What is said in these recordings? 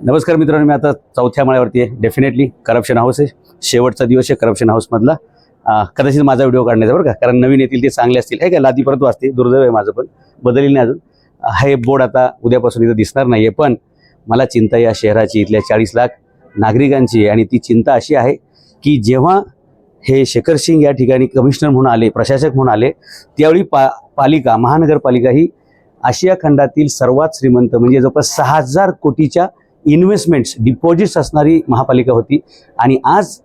नमस्कार मित्रांनो मी आता चौथ्या माळ्यावरती आहे. डेफिनेटली करप्शन हाऊस आहे. शेवटचा दिवस आहे करप्शन हाऊसमधला कदाचित माझा व्हिडिओ काढण्याचा बरं का? कारण नवीन येतील ते चांगले असतील. हे काय लादी परत वाचते दुर्दैव आहे माझं पण. बदलेल नाही अजून. हे बोर्ड आता उद्यापासून इथं दिसणार नाही आहे पण मला चिंता या शहराची. इथल्या चाळीस लाख नागरिकांची आहे आणि ती चिंता अशी आहे की जेव्हा हे शेखर सिंग या ठिकाणी कमिशनर म्हणून आले प्रशासक म्हणून आले त्यावेळी पा पालिका महानगरपालिका ही आशिया खंडातील सर्वात श्रीमंत म्हणजे जवळपास सहा हजार कोटीच्या इन्व्हेस्टमेंट्स डिपॉझिट्स असणारी महापालिका होती. आणि आज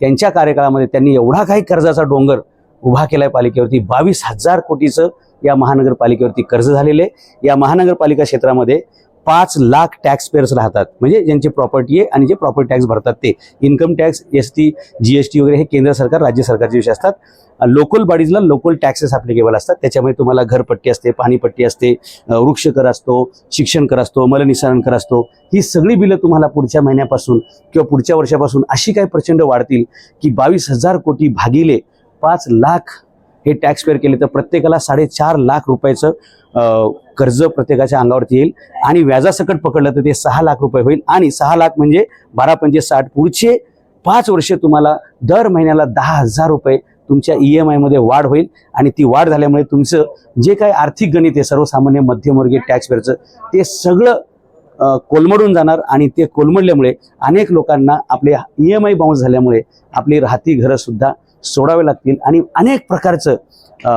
त्यांच्या कार्यकाळामध्ये त्यांनी एवढा काही कर्जाचा डोंगर उभा केला आहे पालिकेवरती. बावीस हजार कोटीचं या महानगरपालिकेवरती कर्ज झालेले या महानगरपालिका क्षेत्रामध्ये पाच लाख टॅक्स पेयर्स राहतात. म्हणजे ज्यांची प्रॉपर्टी आहे आणि जे प्रॉपर्टी टॅक्स भरतात ते. Income tax S T G S T वगैरे हे केंद्र सरकार राज्य सरकारचे विषय असतात. लोकल बॉडीजला लोकल टॅक्सेस ॲप्लिकेबल असतात. त्याच्यामध्ये तुम्हाला घरपट्टी असते पाणीपट्टी असते वृक्ष कर असतो शिक्षण कर असतो मलनिसारण कर असतो. ही सगळी बिलं तुम्हाला पुढच्या महिन्यापासून किंवा पुढच्या वर्षापासून अशी काय प्रचंड वाढतील की बावीस हजार कोटी भागिले पाच लाख हे टॅक्स पेअर केले तर प्रत्येकाला साडेचार लाख रुपयाचं कर्ज प्रत्येकाच्या अंगावरती येईल. आणि व्याजासकट पकडलं तर ते सहा लाख रुपये होईल. आणि सहा लाख म्हणजे बारा पंचे साठ. पुढचे पाच वर्षे तुम्हाला दर महिन्याला दहा हजार रुपये तुमच्या ई एम आयमध्ये वाढ होईल. आणि ती वाढ झाल्यामुळे तुमचं जे काही आर्थिक गणित आहे सर्वसामान्य मध्यमवर्गीय टॅक्स पेअरचं ते सगळं कोलमडून जाणार आणि ते कोलमडल्यामुळे अनेक लोकांना आपले ई एम आय बाउन्स झाल्यामुळे आपली राहती घरंसुद्धा सोडावे लागतील आणि अनेक प्रकारचं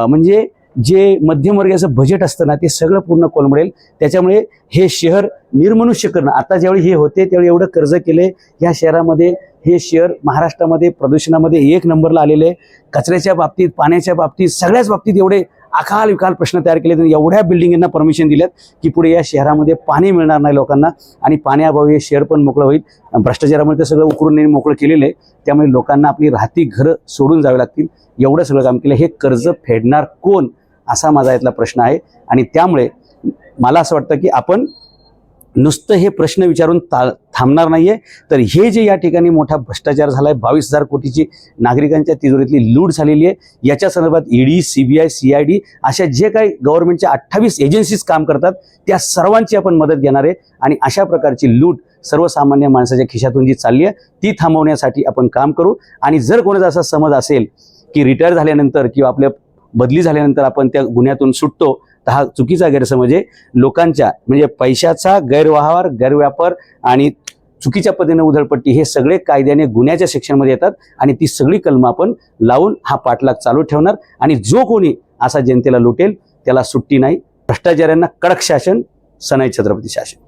म्हणजे जे मध्यमवर्गीयाचं बजेट असतं ना ते सगळं पूर्ण कोलमडेल. त्याच्यामुळे हे शहर निर्मनुष्य करणं आता ज्यावेळी हे होते त्यावेळी एवढं कर्ज केले या शहरामध्ये हे शहर महाराष्ट्रामध्ये प्रदूषणामध्ये एक नंबरला आलेले आहे कचऱ्याच्या बाबतीत पाण्याच्या बाबतीत सगळ्याच बाबतीत एवढे अकाल विकाल प्रश्न तयार केले त्यांनी एवढ्या बिल्डिंगींना परमिशन दिल्यात की पुढे या शहरामध्ये पाणी मिळणार नाही लोकांना आणि पाण्याअभावी हे शहर पण मोकळं होईल. भ्रष्टाचारामुळे ते सगळं उकरून मोकळं केलेलं आहे. त्यामुळे लोकांना आपली राहती घरं सोडून जावे लागतील. एवढं सगळं काम केलं. हे कर्ज फेडणार कोण? असा माझा यातला प्रश्न आहे. आणि त्यामुळे मला असं वाटतं की आपण नुसतं हे प्रश्न विचारून ता थांबणार नाहीये. तर हे जे या ठिकाणी मोठा भ्रष्टाचार झाला आहे बावीस हजार कोटीची नागरिकांच्या तिजोरीतली लूट झालेली आहे. याच्या संदर्भात ED C B I C I D अशा जे काही गव्हर्नमेंटच्या अठ्ठावीस एजन्सीज काम करतात त्या सर्वांची आपण मदत घेणार आहे. आणि अशा प्रकारची लूट सर्वसामान्य माणसाच्या खिशातून जी चालली आहे ती थांबवण्यासाठी आपण काम करू. आणि जर कोणाचा असा समज असेल की रिटायर झाल्यानंतर किंवा आपल्या बदली झाल्यानंतर आपण त्या गुन्ह्यातून सुटतो तर हा चुकीचा गैरसमज आहे. लोकांच्या म्हणजे पैशाचा गैरव्यवहार गैरव्यापार आणि चुकीच्या पद्धतीने उधळपट्टी हे सगळे कायद्याने गुन्ह्याच्या सेक्शनमध्ये येतात आणि ती सगळी कलमं आपण लावून हा पाठलाग चालू ठेवणार. आणि जो कोणी असा जनतेला लुटेल त्याला सुट्टी नाही. भ्रष्टाचाऱ्यांना कडक शासन सनाई छत्रपती शासन.